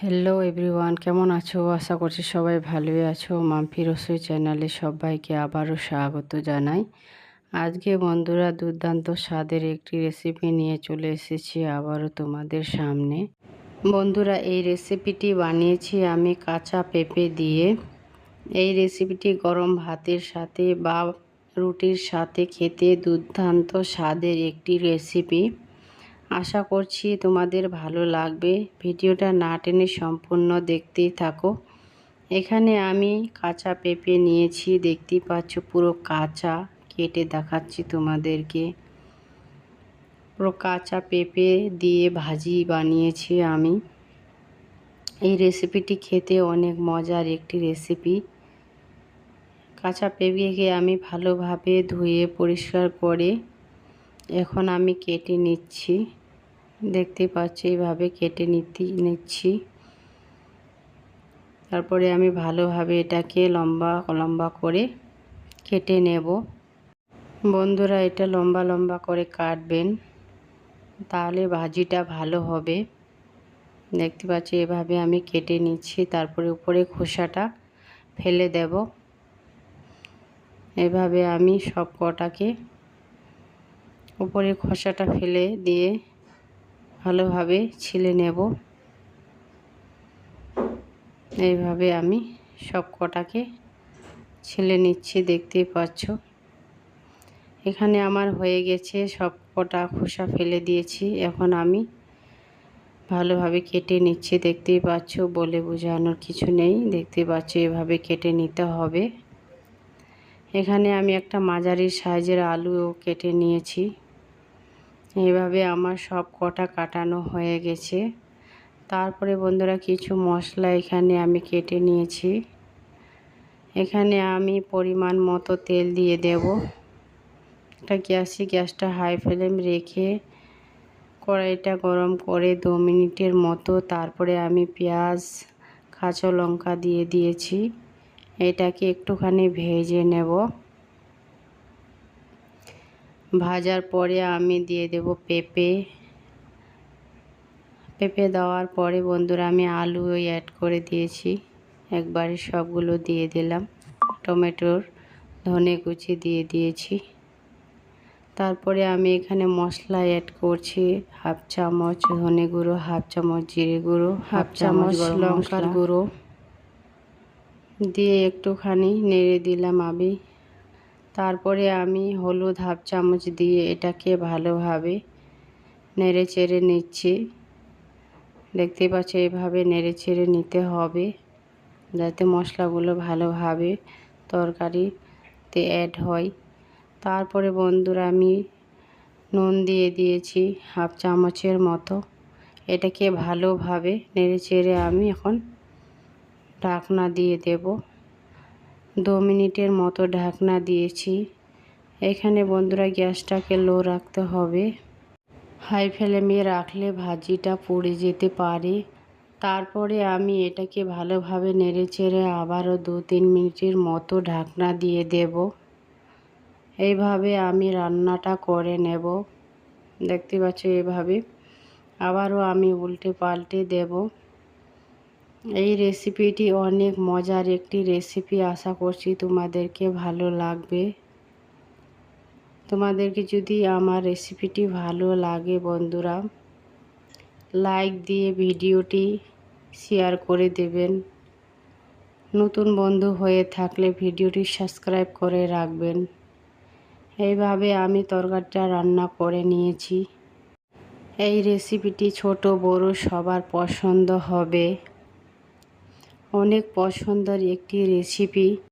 Hello everyone কেমন আছো? আশা করছি সবাই ভালোই আছো। মাম্পি রসোই চ্যানেলে সবাইকে আবারও স্বাগত জানাই। আজকে বন্ধুরা দুর্দান্ত স্বাদের একটি রেসিপি নিয়ে চলে এসেছি আবারও তোমাদের সামনে। বন্ধুরা, এই রেসিপিটি বানিয়েছি আমি কাঁচা পেঁপে দিয়ে। এই রেসিপিটি গরম ভাতের সাথে বা রুটির সাথে খেতে দুর্দান্ত স্বাদের একটি রেসিপি আশা করছি তোমাদের ভালো লাগবে। ভিডিওটা না টেনে সম্পূর্ণ দেখতেই থাকো। এখানে আমি কাঁচা পেঁপে নিয়েছি, দেখতেই পাচ্ছ পুরো কাঁচা, কেটে দেখাচ্ছি তোমাদেরকে। পুরো কাঁচা পেঁপে দিয়ে ভাজি বানিয়েছি আমি। এই রেসিপিটি খেতে অনেক মজার একটি রেসিপি। কাঁচা পেঁপেকে আমি ভালোভাবে ধুয়ে পরিষ্কার করে এখন আমি কেটে নিচ্ছি। দেখতে পাচ্ছি, এইভাবে কেটে নিতে, নিচ্ছি। তারপরে আমি ভালোভাবে এটাকে লম্বা লম্বা করে কেটে নেব। বন্ধুরা, এটা লম্বা লম্বা করে কাটবেন, তাহলে ভাজিটা ভালো হবে। দেখতে পাচ্ছি, এভাবে আমি কেটে নিচ্ছি, তারপরে উপরে খোসাটা ফেলে দেব। এভাবে আমি সব কটাকে উপরে খোসাটা ফেলে দিয়ে ভালোভাবে ছিলে নেব। এইভাবে আমি সব কটাকে ছিলে নিচ্ছি, দেখতেই পাচ্ছ। এখানে আমার হয়ে গেছে সব কটা খোসা ফেলে দিয়েছি। এখন আমি ভালোভাবে কেটে নিচ্ছি, দেখতেই পাচ্ছ। বলে বোঝানোর কিছু নেই দেখতে পাচ্ছ এভাবে কেটে নিতে হবে। এখানে আমি একটা মাঝারি সাইজের আলুও কেটে নিয়েছি। এইভাবে আমার সব কটা কাটানো হয়ে গেছে। তারপরে বন্ধুরা কিছু মশলা এখানে আমি কেটে নিয়েছি। এখানে আমি পরিমাণ মতো তেল দিয়ে দেব। একটা গ্যাসে, গ্যাসটা হাই ফ্লেম রেখে কড়াইটা গরম করে দু মিনিটের মতো তারপরে আমি পেঁয়াজ, কাঁচা লঙ্কা দিয়ে দিয়েছি। এটাকে একটুখানি ভেজে নেব। ভাজার পরে আমি দিয়ে দেব পেঁপে। পেঁপে দেওয়ার পরে বন্ধুরা আমি আলু ওই অ্যাড করে দিয়েছি। একবারে সবগুলো দিয়ে দিলাম। টমেটোর ধনে কুচি দিয়ে দিয়েছি। তারপরে আমি এখানে মশলা অ্যাড করছি হাফ চামচ ধনে গুঁড়ো হাফ চামচ জিরে গুঁড়ো হাফ চামচ লঙ্কার গুঁড়ো। দিয়ে একটুখানি নেড়ে দিলাম আমি। তারপরে আমি হলুদ হাফ চামচ দিয়ে এটাকে ভালোভাবে নেড়ে চেড়ে নিচ্ছি। দেখতে পাচ্ছ, এভাবে নেড়ে চেড়ে নিতে হবে যাতে মশলাগুলো ভালোভাবে তরকারিতে অ্যাড হয়। তারপরে বন্ধুরা, আমি নুন দিয়ে দিয়েছি হাফ চামচের মতো। এটাকে ভালোভাবে নেড়ে চেড়ে আমি এখন ঢাকনা দিয়ে দেবো। দু মিনিটের মতো ঢাকনা দিয়েছি। এখানে বন্ধুরা গ্যাসটাকে লো রাখতে হবে। হাই ফ্লেমে রাখলে ভাজিটা পুড়ে যেতে পারে। তারপরে আমি এটাকে ভালোভাবে নেড়ে চেড়ে আবারও দু তিন মিনিটের মতো ঢাকনা দিয়ে দেব। এইভাবে আমি রান্নাটা করে নেব। দেখতে পাচ্ছ এভাবে। আবারও আমি উল্টে পাল্টে দেব। এই রেসিপিটি অনেক মজার একটি রেসিপি আশা করছি তোমাদেরকে ভালো লাগবে। তোমাদেরকে যদি আমার রেসিপিটি ভালো লাগে বন্ধুরা লাইক দিয়ে ভিডিওটি শেয়ার করে দেবেন। নতুন বন্ধু হয়ে থাকলে ভিডিওটি সাবস্ক্রাইব করে রাখবেন। এইভাবে আমি তরকারিটা রান্না করে নিয়েছি। এই রেসিপিটি ছোট, বড়, সবার পছন্দ হবে। অনেক পছন্দের একটি রেসিপি